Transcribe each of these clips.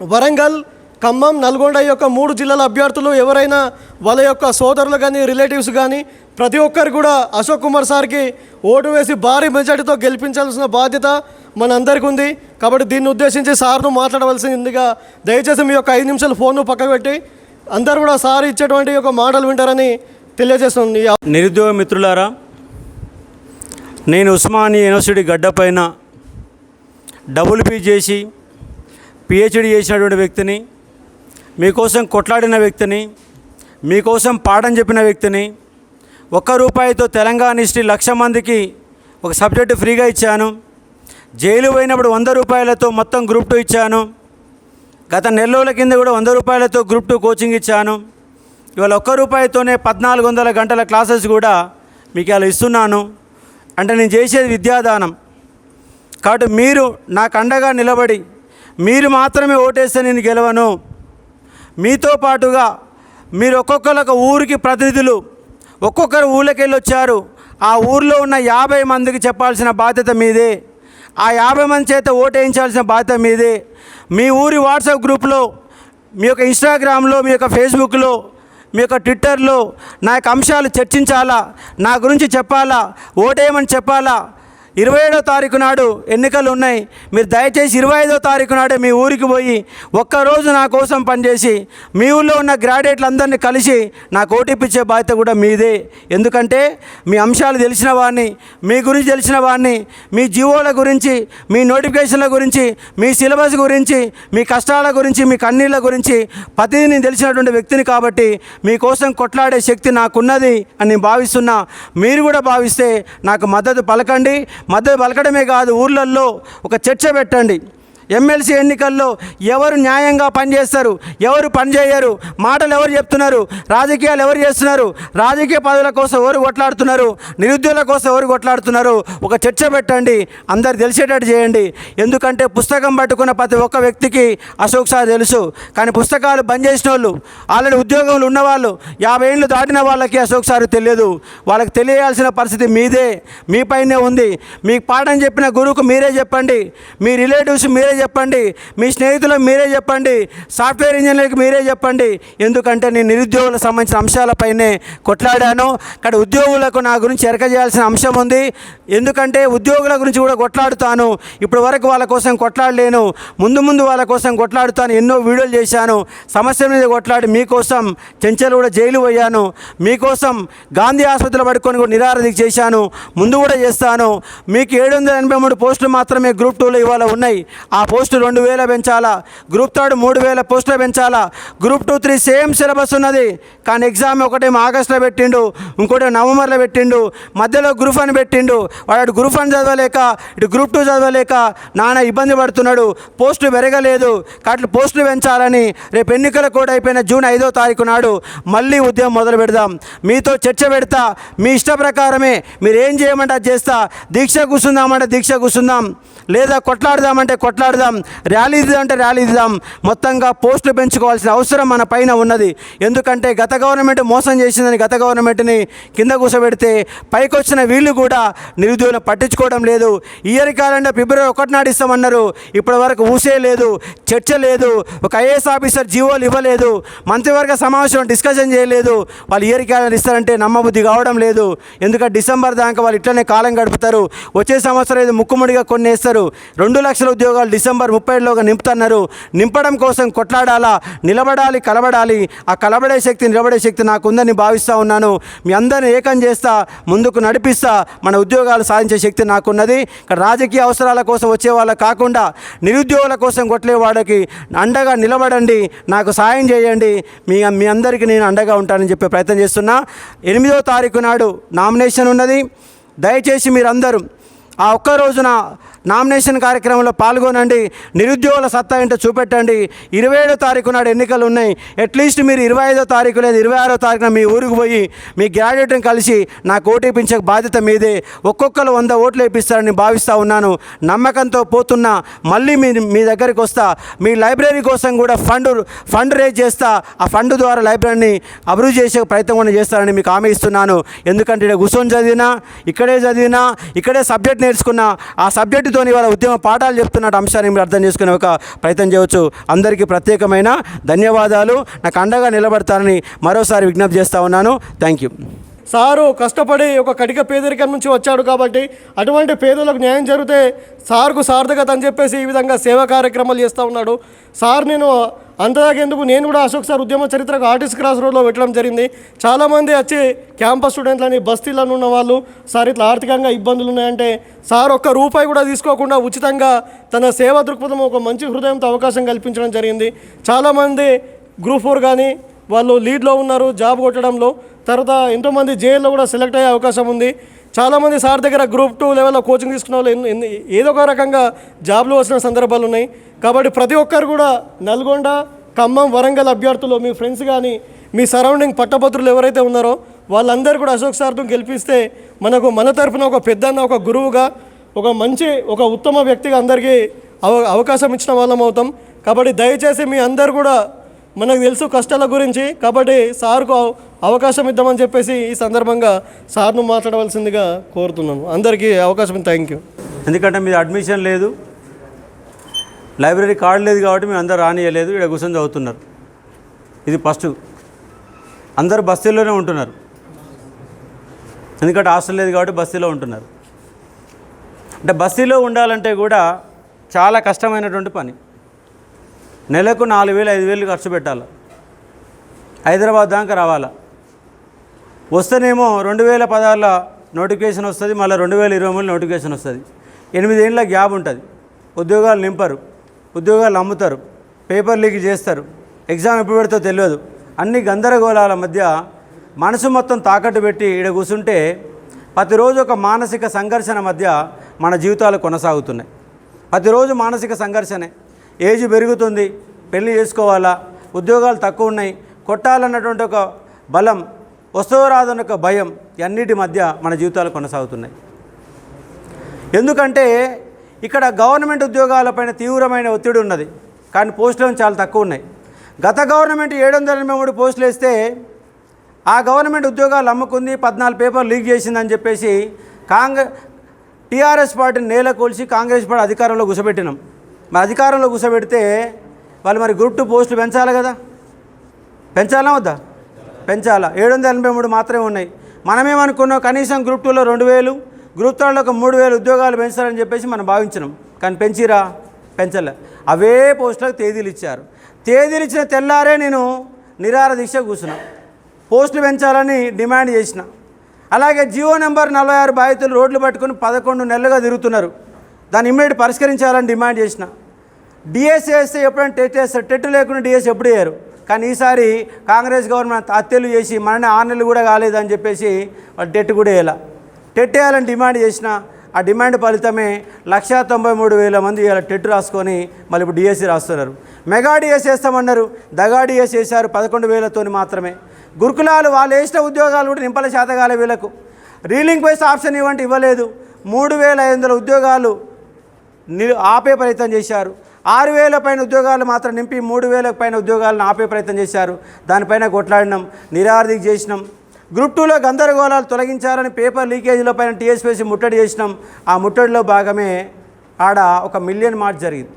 వరంగల్ ఖమ్మం నల్గొండ యొక్క మూడు జిల్లాల అభ్యర్థులు ఎవరైనా వాళ్ళ యొక్క సోదరులు కానీ రిలేటివ్స్ కానీ ప్రతి ఒక్కరు కూడా అశోక్ కుమార్ సార్కి ఓటు వేసి భారీ మెజార్టీతో గెలిపించాల్సిన బాధ్యత మనందరికీ ఉంది. కాబట్టి దీన్ని ఉద్దేశించి సార్ను మాట్లాడవలసిందిగా దయచేసి మీ యొక్క ఐదు నిమిషాలు ఫోన్ను పక్కకు పెట్టి అందరూ కూడా సార్ ఇచ్చేటువంటి ఒక మాటలు వింటారని తెలియజేస్తుంది నిరుద్యోగ మిత్రులారా నేను ఉస్మానియా యూనివర్సిటీ గడ్డపైన డబుల్ పీ చేసి పిహెచ్డి చేసినటువంటి వ్యక్తిని మీకోసం కొట్లాడిన వ్యక్తిని మీకోసం పాఠం చెప్పిన వ్యక్తిని ఒక్క రూపాయితో తెలంగాణ హిస్టరీ లక్ష మందికి ఒక సబ్జెక్టు ఫ్రీగా ఇచ్చాను. జైలు పోయినప్పుడు వంద రూపాయలతో మొత్తం గ్రూప్ టూ ఇచ్చాను. గత నెల రోజుల కింద కూడా వంద రూపాయలతో గ్రూప్ టూ కోచింగ్ ఇచ్చాను. ఇవాళ ఒక్క రూపాయితోనే పద్నాలుగు వందల గంటల క్లాసెస్ కూడా మీకు ఇలా ఇస్తున్నాను. అంటే నేను చేసేది విద్యాదానం. కాబట్టి మీరు నాకు అండగా నిలబడి మీరు మాత్రమే ఓటేస్తే నేను గెలవను. మీతో పాటుగా మీరు ఒక్కొక్కరు ఒక ఊరికి ప్రతినిధులు ఒక్కొక్కరు ఊళ్ళకి వెళ్ళి వచ్చారు ఆ ఊర్లో ఉన్న యాభై మందికి చెప్పాల్సిన బాధ్యత మీదే. ఆ యాభై మంది చేత ఓటేయించాల్సిన బాధ్యత మీదే. మీ ఊరి వాట్సాప్ గ్రూప్లో మీ యొక్క ఇన్స్టాగ్రామ్లో మీ యొక్క ఫేస్బుక్లో మీ యొక్క ట్విట్టర్లో నా యొక్క అంశాలు చర్చించాలా? నా గురించి చెప్పాలా? ఓటేయమని చెప్పాలా? ఇరవై ఏడో తారీఖు నాడు ఎన్నికలు ఉన్నాయి. మీరు దయచేసి ఇరవై ఐదో తారీఖు నాడే మీ ఊరికి పోయి ఒక్కరోజు నా కోసం పనిచేసి మీ ఊళ్ళో ఉన్న గ్రాడ్యుయేట్లందరినీ కలిసి నాకు ఓటీపీ బాధ్యత కూడా మీదే. ఎందుకంటే మీ అంశాలు తెలిసిన వాడిని మీ గురించి తెలిసిన వాడిని మీ జీవోల గురించి మీ నోటిఫికేషన్ల గురించి మీ సిలబస్ గురించి మీ కష్టాల గురించి మీ కన్నీళ్ళ గురించి ప్రతిదీ నేను తెలిసినటువంటి వ్యక్తిని కాబట్టి మీకోసం కొట్లాడే శక్తి నాకున్నది అని నేను భావిస్తున్నా. మీరు కూడా భావిస్తే నాకు మద్దతు పలకండి. మద్దతు పలకడమే కాదు ఊర్లల్లో ఒక చర్చ పెట్టండి. ఎమ్మెల్సీ ఎన్నికల్లో ఎవరు న్యాయంగా పనిచేస్తారు ఎవరు పనిచేయరు మాటలు ఎవరు చెప్తున్నారు రాజకీయాలు ఎవరు చేస్తున్నారు రాజకీయ పదవుల కోసం ఎవరు కొట్లాడుతున్నారు నిరుద్యోగుల కోసం ఎవరు కొట్లాడుతున్నారు ఒక చర్చ పెట్టండి అందరు తెలిసేటట్టు చేయండి. ఎందుకంటే పుస్తకం పట్టుకున్న ప్రతి ఒక్క వ్యక్తికి అశోక్ సార్ తెలుసు. కానీ పుస్తకాలు బంద్ చేసిన వాళ్ళు ఆల్రెడీ ఉద్యోగంలో ఉన్నవాళ్ళు యాభై ఏళ్ళు దాటిన వాళ్ళకి అశోక్ సార్ తెలియదు. వాళ్ళకి తెలియాల్సిన పరిస్థితి మీదే మీ పైనే ఉంది. మీకు పాఠం చెప్పిన గురువుకు మీరే చెప్పండి. మీ రిలేటివ్స్ మీరే చెప్పండి. మీ స్నేహితులకు మీరే చెప్పండి. సాఫ్ట్వేర్ ఇంజనీర్కి మీరే చెప్పండి. ఎందుకంటే నేను నిరుద్యోగులకు సంబంధించిన అంశాలపైనే కొట్లాడాను. ఇక్కడ ఉద్యోగులకు నా గురించి ఎరక చేయాల్సిన అంశం ఉంది. ఎందుకంటే ఉద్యోగుల గురించి కూడా కొట్లాడుతాను. ఇప్పటి వరకు వాళ్ళ కోసం కొట్లాడలేను. ముందు ముందు వాళ్ళ కోసం కొట్లాడుతాను. ఎన్నో వీడియోలు చేశాను. సమస్య మీద కొట్లాడి మీకోసం చెంచలు కూడా జైలు పోయాను. మీకోసం గాంధీ ఆసుపత్రిలో పడుకొని కూడా నిరారధిక చేశాను. ముందు కూడా చేస్తాను. మీకు ఏడు వందల ఎనభై మూడు పోస్టులు మాత్రమే గ్రూప్ టూలో ఇవాళ ఉన్నాయి. ఆ పోస్టు రెండు వేల పెంచాలా? గ్రూప్ థర్డ్ మూడు వేల పోస్టులు పెంచాలా? Group two three same syllabus ఉన్నది. కానీ ఎగ్జామ్ ఒకటేమో ఆగస్టులో పెట్టిండు ఇంకోటి నవంబర్లో పెట్టిండు మధ్యలో గ్రూప్ అని పెట్టిండు. వాడు గ్రూప్ వన్ చదవలేక ఇటు గ్రూప్ టూ చదవలేక నాన్న ఇబ్బంది పడుతున్నాడు. పోస్టులు పెరగలేదు. కాబట్టి పోస్టులు పెంచాలని రేపు ఎన్నికల కూడా అయిపోయిన జూన్ ఐదో తారీఖు నాడు మళ్ళీ ఉద్యమం మొదలు పెడదాం. మీతో చర్చ పెడతా. మీ ఇష్ట ప్రకారమే. మీరు ఏం చేయమంటే అది చేస్తా. దీక్ష కూర్చుందామంటే దీక్ష కూర్చుందాం. లేదా కొట్లాడదామంటే కొట్లాడదాం. ర్యాలీ అంటే ర్యాలీ ఇద్దాం మొత్తంగా పోస్టులు పెంచుకోవాల్సిన అవసరం మన పైన ఉన్నది. ఎందుకంటే గత గవర్నమెంట్ మోసం చేసిందని గత గవర్నమెంట్ని కింద కూర్చోబెడితే పైకి వచ్చిన వీళ్ళు కూడా నిరుద్యోగులను పట్టించుకోవడం లేదు. ఇయర్ క్యాలెండర్ ఫిబ్రవరి ఒకటి నాడు ఇస్తామన్నారు. ఇప్పటి వరకు ఊసే లేదు చర్చ లేదు ఒక ఐఏఎస్ ఆఫీసర్ జీవోలు ఇవ్వలేదు మంత్రివర్గ సమావేశం డిస్కషన్ చేయలేదు. వాళ్ళు ఇయర్ క్యాలెండర్ ఇస్తారంటే నమ్మబుద్ధి కావడం లేదు. ఎందుకంటే డిసెంబర్ దాకా వాళ్ళు ఇట్లనే కాలం గడుపుతారు. వచ్చే సంవత్సరం ఇది ముక్కుముడిగా కొన్ని వేస్తారు రెండు లక్షల ఉద్యోగాలు డిసెంబర్ ముప్పైలోగా నింపుతున్నారు. నింపడం కోసం కొట్లాడాలా? నిలబడాలి కలబడాలి. ఆ కలబడే శక్తి నిలబడే శక్తి నాకు ఉందని భావిస్తూ ఉన్నాను. మీ అందరిని ఏకం చేస్తా ముందుకు నడిపిస్తా మన ఉద్యోగాలు సాధించే శక్తి నాకున్నది. ఇక్కడ రాజకీయ అవసరాల కోసం వచ్చే వాళ్ళ కాకుండా నిరుద్యోగుల కోసం కొట్లే వాడికి అండగా నిలబడండి. నాకు సాయం చేయండి. మీ మీ అందరికీ నేను అండగా ఉంటానని చెప్పే ప్రయత్నం చేస్తున్నా. ఎనిమిదో తారీఖు నాడు నామినేషన్ ఉన్నది. దయచేసి మీరందరూ ఆ ఒక్క రోజున నామినేషన్ కార్యక్రమంలో పాల్గొనండి. నిరుద్యోగుల సత్తా ఏంటో చూపెట్టండి. ఇరవై ఏడో తారీఖు నాడు ఎన్నికలు ఉన్నాయి. అట్లీస్ట్ మీరు ఇరవై ఐదో తారీఖు లేదా ఇరవై ఆరో తారీఖున మీ ఊరికి పోయి మీ గ్రాడ్యుయేట్ని కలిసి నాకు ఓటేపించే బాధ్యత మీదే ఒక్కొక్కరు వంద ఓట్లు వేపిస్తారని భావిస్తూ ఉన్నాను. నమ్మకంతో పోతున్నా మళ్ళీ మీ మీ దగ్గరికి వస్తా. మీ లైబ్రరీ కోసం కూడా ఫండ్ ఫండ్ రేజ్ చేస్తా. ఆ ఫండ్ ద్వారా లైబ్రరీని అభివృద్ధి చేసే ప్రయత్నం కూడా చేస్తానని మీకు హామీ ఇస్తున్నాను. ఎందుకంటే ఇక్కడ కూర్చొని చదివినా ఇక్కడే చదివినా ఇక్కడే సబ్జెక్ట్ నేర్చుకున్నా ఆ సబ్జెక్టు దీంతో వాళ్ళ ఉద్యమ పాఠాలు చెప్తున్న అంశాన్ని మీరు అర్థం చేసుకునే ఒక ప్రయత్నం చేయవచ్చు. అందరికీ ప్రత్యేకమైన ధన్యవాదాలు. నాకు అండగా నిలబడతారని మరోసారి విజ్ఞప్తి చేస్తూ ఉన్నాను. థ్యాంక్ యూ సారు కష్టపడి ఒక కటిక పేదరికం నుంచి వచ్చాడు కాబట్టి అటువంటి పేదలకు న్యాయం జరిగితే సార్కు సార్థకత అని చెప్పేసి ఈ విధంగా సేవా కార్యక్రమాలు చేస్తూ ఉన్నాడు. సార్ నేను అంతదాకెందుకు? నేను కూడా అశోక్ సార్ ఉద్యమ చరిత్రకు ఆర్టిస్ట్ క్రాస్ రోడ్లో పెట్టడం జరిగింది. చాలామంది వచ్చి క్యాంపస్ స్టూడెంట్లని బస్తీలను ఉన్న వాళ్ళు సార్ ఇట్లా ఆర్థికంగా ఇబ్బందులు ఉన్నాయంటే సార్ ఒక్క రూపాయి కూడా తీసుకోకుండా ఉచితంగా తన సేవా దృక్పథం ఒక మంచి హృదయంతో అవకాశం కల్పించడం జరిగింది. చాలామంది గ్రూప్ ఫోర్ కానీ వాళ్ళు లీడ్లో ఉన్నారు జాబ్ కొట్టడంలో. తర్వాత ఎంతోమంది జైల్లో కూడా సెలెక్ట్ అయ్యే అవకాశం ఉంది. చాలామంది సార్ దగ్గర గ్రూప్ టూ లెవెల్లో కోచింగ్ తీసుకున్న వాళ్ళు ఎన్ని- ఏదో ఒక రకంగా జాబ్లు వచ్చిన సందర్భాలు ఉన్నాయి. కాబట్టి ప్రతి ఒక్కరు కూడా నల్గొండ ఖమ్మం వరంగల్ అభ్యర్థులు మీ ఫ్రెండ్స్ కానీ మీ సరౌండింగ్ పట్టభద్రులు ఎవరైతే ఉన్నారో వాళ్ళందరూ కూడా అశోక్ సార్తో గెలిపిస్తే మనకు మన తరఫున ఒక పెద్దన్న ఒక గురువుగా ఒక మంచి ఒక ఉత్తమ వ్యక్తిగా అందరికీ అవ అవకాశం ఇచ్చిన వాళ్ళం అవుతాం. కాబట్టి దయచేసి మీ అందరు కూడా మనకు తెలుసు కష్టాల గురించి. కాబట్టి సార్కు అవకాశం ఇద్దామని చెప్పేసి ఈ సందర్భంగా సార్ను మాట్లాడవలసిందిగా కోరుతున్నాను. అందరికీ అవకాశం థ్యాంక్ యూ. ఎందుకంటే మీది అడ్మిషన్ లేదు. లైబ్రరీ కార్డు లేదు కాబట్టి మేము అందరు రానియలేదు. ఇక్కడ కూర్చొని చదువుతున్నారు. ఇది ఫస్ట్. అందరు బస్తీల్లోనే ఉంటున్నారు. ఎందుకంటే హాస్టల్ లేదు కాబట్టి బస్తీలో ఉంటున్నారు. అంటే బస్తీలో ఉండాలంటే కూడా చాలా కష్టమైనటువంటి పని. నెలకు నాలుగు వేలు ఐదు వేలు ఖర్చు పెట్టాలి. హైదరాబాద్ దాకా రావాలా? వస్తేనేమో రెండు వేల పదహారులో నోటిఫికేషన్ వస్తుంది మళ్ళీ రెండు వేల ఇరవై మూడు నోటిఫికేషన్ వస్తుంది. ఎనిమిదేళ్ళ గ్యాప్ ఉంటుంది. ఉద్యోగాలు నింపరు ఉద్యోగాలు అమ్ముతారు పేపర్ లీక్ చేస్తారు ఎగ్జామ్ ఎప్పుడు పెడితే తెలియదు. అన్ని గందరగోళాల మధ్య మనసు మొత్తం తాకట్టు పెట్టి ఇక్కడ కూర్చుంటే ప్రతిరోజు ఒక మానసిక సంఘర్షణ మధ్య మన జీవితాలు కొనసాగుతున్నాయి. ప్రతిరోజు మానసిక సంఘర్షణే. ఏజ్ పెరుగుతుంది పెళ్ళి చేసుకోవాలా ఉద్యోగాలు తక్కువ ఉన్నాయి కొట్టాలన్నటువంటి ఒక బలం వస్తువు రాదన్న ఒక భయం అన్నిటి మధ్య మన జీవితాలు కొనసాగుతున్నాయి. ఎందుకంటే ఇక్కడ గవర్నమెంట్ ఉద్యోగాలపైన తీవ్రమైన ఒత్తిడి ఉన్నది. కానీ పోస్టులు చాలా తక్కువ ఉన్నాయి. గత గవర్నమెంట్ ఏడు వందల ఎనభై మూడు పోస్టులు వేస్తే ఆ గవర్నమెంట్ ఉద్యోగాలు అమ్ముకుంది పద్నాలుగు పేపర్లు లీక్ చేసిందని చెప్పేసి కాంగ్రెస్ టీఆర్ఎస్ పార్టీని నేల కూల్చి కాంగ్రెస్ పార్టీ అధికారంలో కూసబెట్టినాం మరి అధికారంలో కూసబెడితే వాళ్ళు మరి గ్రూప్ టూ పోస్టులు పెంచాలి కదా? పెంచాలా వద్దా? పెంచాలా? ఏడు వందల ఎనభై మూడు మాత్రమే ఉన్నాయి. మనమేమనుకున్నాం కనీసం గ్రూప్ టూలో రెండు వేలు గ్రూప్ థర్డ్లో ఒక మూడు వేలు ఉద్యోగాలు పెంచాలని చెప్పేసి మనం భావించినాం. కానీ పెంచిరా? పెంచలే. అవే పోస్టులకు తేదీలు ఇచ్చారు. తేదీలు ఇచ్చిన తెల్లారే నేను నిరార దీక్ష కూర్చున్నా. పోస్టులు పెంచాలని డిమాండ్ చేసిన. అలాగే జియో నెంబర్ నలభై ఆరు బాధితులు రోడ్లు పట్టుకుని పదకొండు నెలలుగా తిరుగుతున్నారు. దాన్ని ఇమ్మీడియట్ పరిష్కరించాలని డిమాండ్ చేసిన. డిఎస్ వేస్తే ఎప్పుడైనా టెట్ వేస్తారు టెట్ లేకుండా డిఎస్ ఎప్పుడు వేయరు కానీ ఈసారి కాంగ్రెస్ గవర్నమెంట్ హత్యలు చేసి మననే ఆనలు కూడా కాలేదని చెప్పేసి వాళ్ళు టెట్ కూడా వేయాల. టెట్ వేయాలని డిమాండ్ చేసిన ఆ డిమాండ్ ఫలితమే లక్షా తొంభై మూడు వేల మంది ఇలా టెట్ రాసుకొని మళ్ళీ ఇప్పుడు డిఎస్సి రాస్తున్నారు. మెగా డిఎస్ వేస్తామన్నారు దగా డిఎస్ వేశారు పదకొండు వేలతోని మాత్రమే. గురుకులాలు వాళ్ళు వేసిన ఉద్యోగాలు కూడా నింపల శాతకాల వీళ్ళకు. రీలింగ్ వైస్ ఆప్షన్ ఇవ్వండి ఇవ్వలేదు. మూడు వేల ఐదు వందల ఉద్యోగాలు ఆపే ప్రయత్నం చేశారు. ఆరు వేల పైన ఉద్యోగాలు మాత్రం నింపి మూడు వేల పైన ఉద్యోగాలను ఆపే ప్రయత్నం చేశారు. దానిపైన కొట్లాడినాం నిరార్థికి చేసినాం. గ్రూప్ టూలో గందరగోళాలు తొలగించాలని పేపర్ లీకేజీల పైన టీఎస్పీసీ ముట్టడి చేసినాం. ఆ ముట్టడిలో భాగమే ఆడ ఒక మిలియన్ మార్చ్ జరిగింది.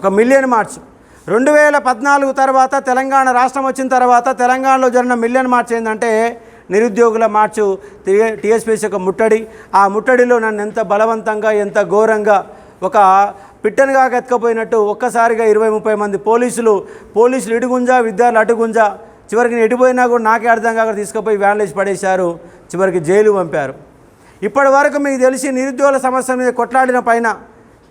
ఒక మిలియన్ మార్చ్. రెండు వేల పద్నాలుగు తర్వాత తెలంగాణ రాష్ట్రం వచ్చిన తర్వాత తెలంగాణలో జరిగిన మిలియన్ మార్చ్ ఏంటంటే నిరుద్యోగుల మార్చు టీఎస్పీసీ యొక్క ముట్టడి. ఆ ముట్టడిలో నన్ను ఎంత బలవంతంగా ఎంత ఘోరంగా ఒక పిట్టనుగా ఎత్తుకపోయినట్టు ఒక్కసారిగా ఇరవై ముప్పై మంది పోలీసులు పోలీసులు ఇడుగుంజ విద్యార్థులు అటుగుంజ చివరికి నేను ఎటుపోయినా కూడా నాకే అర్థం కాక తీసుకుపోయి వ్యాన్లేజ్ వేసి పడేశారు చివరికి జైలు పంపారు. ఇప్పటి వరకు మీకు తెలిసి నిరుద్యోగుల సమస్య మీద కొట్లాడిన పైన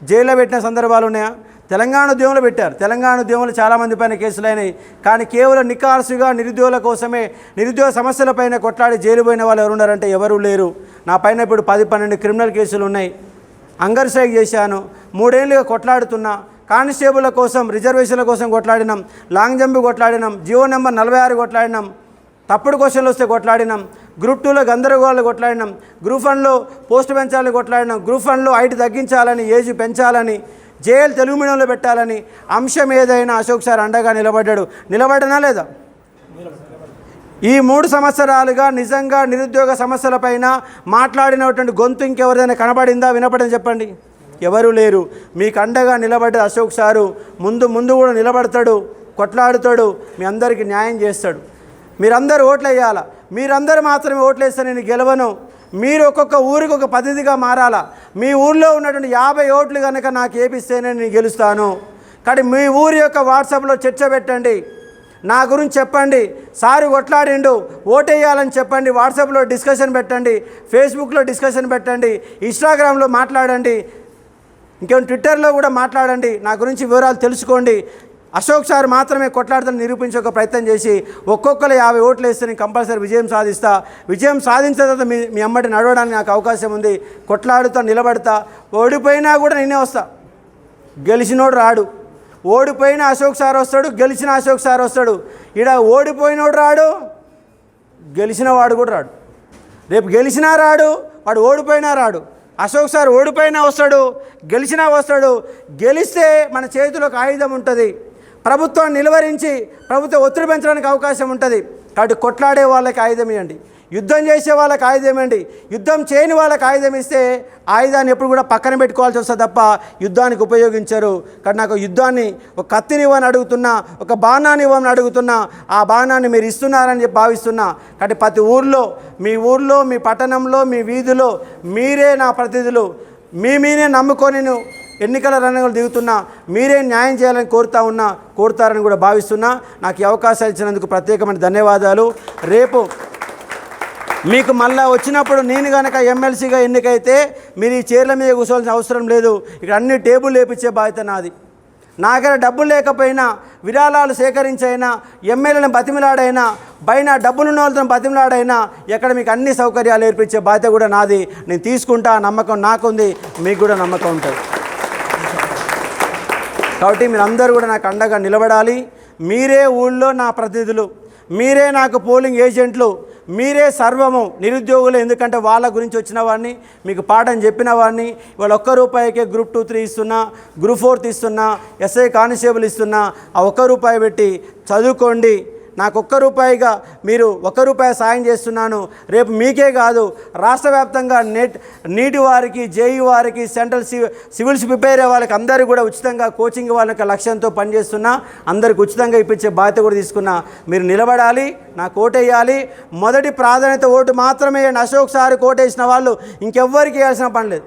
జైల్లో పెట్టిన సందర్భాలు ఉన్నాయా? తెలంగాణ ఉద్యమంలో పెట్టారు. తెలంగాణ ఉద్యమంలో చాలామంది పైన కేసులు అయినాయి. కానీ కేవలం నికార్సుగా నిరుద్యోగుల కోసమే నిరుద్యోగ సమస్యలపైన కొట్లాడి జైలు పోయిన వాళ్ళు ఎవరు ఉన్నారంటే లేరు. నా పైన ఇప్పుడు పది పన్నెండు క్రిమినల్ కేసులు ఉన్నాయి. అంగర్ స్ట్రైక్ చేశాను. మూడేళ్ళుగా కొట్లాడుతున్నా. కానిస్టేబుల్ కోసం రిజర్వేషన్ల కోసం కొట్లాడినాం. లాంగ్ జంప్ కొట్లాడినాం. జియో నెంబర్ నలభై ఆరు కొట్లాడినాం. తప్పుడు క్వశ్చన్లు వస్తే కొట్లాడినాం. గ్రూప్ టూలో గందరగోళాలు కొట్లాడినాం. గ్రూప్ వన్లో పోస్ట్ పెంచాలని కొట్లాడినాం. గ్రూప్ వన్లో హైట్ తగ్గించాలని ఏజ్ పెంచాలని జేఎల్ తెలుగు మీడియంలో పెట్టాలని అంశం ఏదైనా అశోక్ సార్ అండగా నిలబడ్డాడు. నిలబడనా లేదా? ఈ మూడు సంవత్సరాలుగా నిజంగా నిరుద్యోగ సమస్యలపైన మాట్లాడినటువంటి గొంతు ఇంకెవరిదైనా కనబడిందా? వినపడింది చెప్పండి. ఎవరు లేరు. మీకు అండగా నిలబడ్డ అశోక్ సారు. ముందు ముందు కూడా నిలబడతాడు కొట్లాడుతాడు మీ అందరికీ న్యాయం చేస్తాడు. మీరందరూ ఓట్లు వేయాలా మీరందరూ మాత్రమే ఓట్లు వేస్తే నేను గెలవను. మీరు ఒక్కొక్క ఊరికి ఒక పద్ధతిగా మారాలా? మీ ఊర్లో ఉన్నటువంటి యాభై ఓట్లు కనుక నాకు ఏపిస్తేనే నేను గెలుస్తాను. కానీ మీ ఊరి యొక్క వాట్సాప్లో చర్చ పెట్టండి. నా గురించి చెప్పండి. సారు కొట్లాడిండు. ఓటేయాలని చెప్పండి. వాట్సాప్లో డిస్కషన్ పెట్టండి. ఫేస్బుక్లో డిస్కషన్ పెట్టండి. ఇన్స్టాగ్రామ్లో మాట్లాడండి. ఇంకేం ట్విట్టర్లో కూడా మాట్లాడండి. నా గురించి వివరాలు తెలుసుకోండి. అశోక్ సార్ మాత్రమే కొట్లాడతాను నిరూపించే ఒక ప్రయత్నం చేసి ఒక్కొక్కరు యాభై ఓట్లు వేస్తే నేను కంపల్సరీ విజయం సాధిస్తా. విజయం సాధించిన తర్వాత మీ మీ అమ్మటి నడవడానికి నాకు అవకాశం ఉంది. కొట్లాడుతా నిలబడతా. ఓడిపోయినా కూడా నేనే వస్తా. గెలిచినోడు రాడు. ఓడిపోయిన అశోక్ సార్ వస్తాడు గెలిచిన అశోక్ సార్ వస్తాడు. ఈడ ఓడిపోయినోడు రాడు గెలిచిన వాడు కూడా రాడు. రేపు గెలిచినా రాడు వాడు ఓడిపోయినా రాడు. అశోక్ సార్ ఓడిపోయినా వస్తాడు గెలిచినా వస్తాడు. గెలిస్తే మన చేతిలో ఒక ఆయుధం ఉంటుంది. ప్రభుత్వాన్ని నిలువరించి ప్రభుత్వం ఒత్తిడి పెంచడానికి అవకాశం ఉంటుంది. కాబట్టి కొట్లాడే వాళ్ళకి ఆయుధం ఇవ్వండి. యుద్ధం చేసే వాళ్ళకి ఆయుధం ఇవ్వండి యుద్ధం చేయని వాళ్ళకి ఆయుధం ఇస్తే ఆయుధాన్ని ఎప్పుడు కూడా పక్కన పెట్టుకోవాల్సి వస్తుంది తప్ప యుద్ధానికి ఉపయోగించరు. కానీ నాకు యుద్ధాన్ని ఒక కత్తిని ఇవ్వని అడుగుతున్నా ఒక బాణాన్ని ఇవ్వని అడుగుతున్నా ఆ బాణాన్ని మీరు ఇస్తున్నారని చెప్పి భావిస్తున్నా. కాబట్టి ప్రతి ఊర్లో మీ ఊర్లో మీ పట్టణంలో మీ వీధిలో మీరే నా ప్రతినిధులు. మీ మీనే నమ్ముకొని నేను ఎన్నికల రంగంలో దిగుతున్నా. మీరే న్యాయం చేయాలని కోరుతా ఉన్నా కోరుతారని కూడా భావిస్తున్నా. నాకు ఈ అవకాశాలు ఇచ్చినందుకు ప్రత్యేకమైన ధన్యవాదాలు. రేపు మీకు మళ్ళా వచ్చినప్పుడు నేను కనుక ఎమ్మెల్సీగా ఎన్నికైతే మీరు ఈ చైర్ల మీద కూర్చోవాల్సిన అవసరం లేదు. ఇక్కడ అన్ని టేబుల్ లేపించే బాధ్యత నాది. నా దగ్గర డబ్బులు లేకపోయినా విరాళాలు సేకరించైనా ఎమ్మెల్యేలను బతిమిలాడైనా పైన డబ్బులున్న వాళ్ళతో బతిమిలాడైనా ఎక్కడ మీకు అన్ని సౌకర్యాలు ఏర్పించే బాధ్యత కూడా నాది. నేను తీసుకుంటా నమ్మకం నాకుంది. మీకు కూడా నమ్మకం ఉంటుంది. కాబట్టి మీరందరూ కూడా నాకు అండగా నిలబడాలి. మీరే ఊళ్ళో నా ప్రతినిధులు. మీరే నాకు పోలింగ్ ఏజెంట్లు మీరే సర్వము నిరుద్యోగులు ఎందుకంటే వాళ్ళ గురించి వచ్చిన వాడిని మీకు పాఠం చెప్పిన వాడిని ఇవాళ ఒక్క రూపాయికే గ్రూప్ టూ త్రీ ఇస్తున్నా గ్రూప్ ఫోర్త్ ఇస్తున్నా ఎస్ఐ కానిస్టేబుల్ ఇస్తున్నా ఆ ఒక్క రూపాయి పెట్టి చదువుకోండి. నాకు ఒక్క రూపాయిగా మీరు ఒక్క రూపాయి సాయం చేస్తున్నాను. రేపు మీకే కాదు రాష్ట్ర వ్యాప్తంగా నెట్ నీటి వారికి జేఈ వారికి సెంట్రల్ సివి సివిల్స్ ప్రిపేర్ అయ్యే వాళ్ళకి అందరూ కూడా ఉచితంగా కోచింగ్ వాళ్ళకి లక్ష్యంతో పనిచేస్తున్నా. అందరికి ఉచితంగా ఇప్పించే బాధ్యత కూడా తీసుకున్నా. మీరు నిలబడాలి నాకు ఓటేయాలి మొదటి ప్రాధాన్యత ఓటు మాత్రమే అశోక్ సార్ కోటేసిన వాళ్ళు ఇంకెవ్వరికి వేయాల్సిన పని లేదు.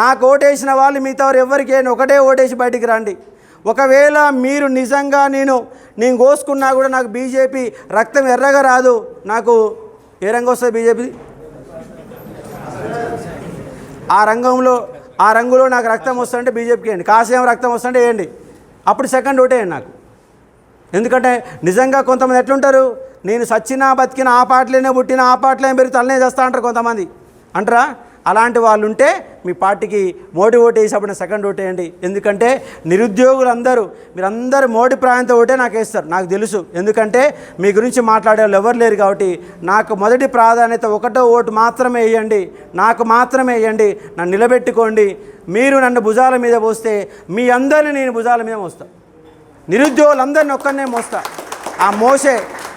నాకు ఓటేసిన వాళ్ళు మిగతా వారు ఎవరికి ఒకటే ఓటేసి బయటికి రండి. ఒకవేళ మీరు నిజంగా నేను నేను కోసుకున్నా కూడా నాకు బీజేపీ రక్తం ఎర్రగా రాదు. నాకు ఏ రంగు వస్తుంది బీజేపీ? ఆ రంగంలో ఆ రంగులో నాకు రక్తం వస్తుంటే బీజేపీకి వేయండి. కాసేం రక్తం వస్తుంటే వేయండి. అప్పుడు సెకండ్ ఓటేయండి నాకు. ఎందుకంటే నిజంగా కొంతమంది ఎట్లుంటారు? నేను సచ్చినా బతికిన ఆ పాటలేనే పుట్టిన ఆ పాటలో పెరిగి తలనే చేస్తా అంటారు కొంతమంది. అంటారా? అలాంటి వాళ్ళు ఉంటే మీ పార్టీకి మోడీ ఓటు వేసేప్పుడు సెకండ్ ఓటు వేయండి ఎందుకంటే నిరుద్యోగులందరూ మీరందరూ మోడీ ప్రాంతం ఓటే నాకు వేస్తారు. నాకు తెలుసు. ఎందుకంటే మీ గురించి మాట్లాడే వాళ్ళు ఎవరు లేరు కాబట్టి నాకు మొదటి ప్రాధాన్యత ఒకటో ఓటు మాత్రమే వేయండి. నాకు మాత్రమే వేయండి. నన్ను నిలబెట్టుకోండి. మీరు నన్ను భుజాల మీద పోస్తే మీ అందరిని నేను భుజాల మీద మోస్తాను నిరుద్యోగులందరిని ఒక్కనే మోస్తా. ఆ మోసే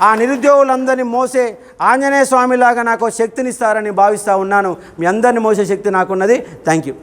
ఆ నిరుద్యోగులందరినీ మోసే ఆంజనేయ స్వామిలాగా నాకు శక్తినిస్తారని భావిస్తూ ఉన్నాను. మీ అందరిని మోసే శక్తి నాకున్నది. Thank you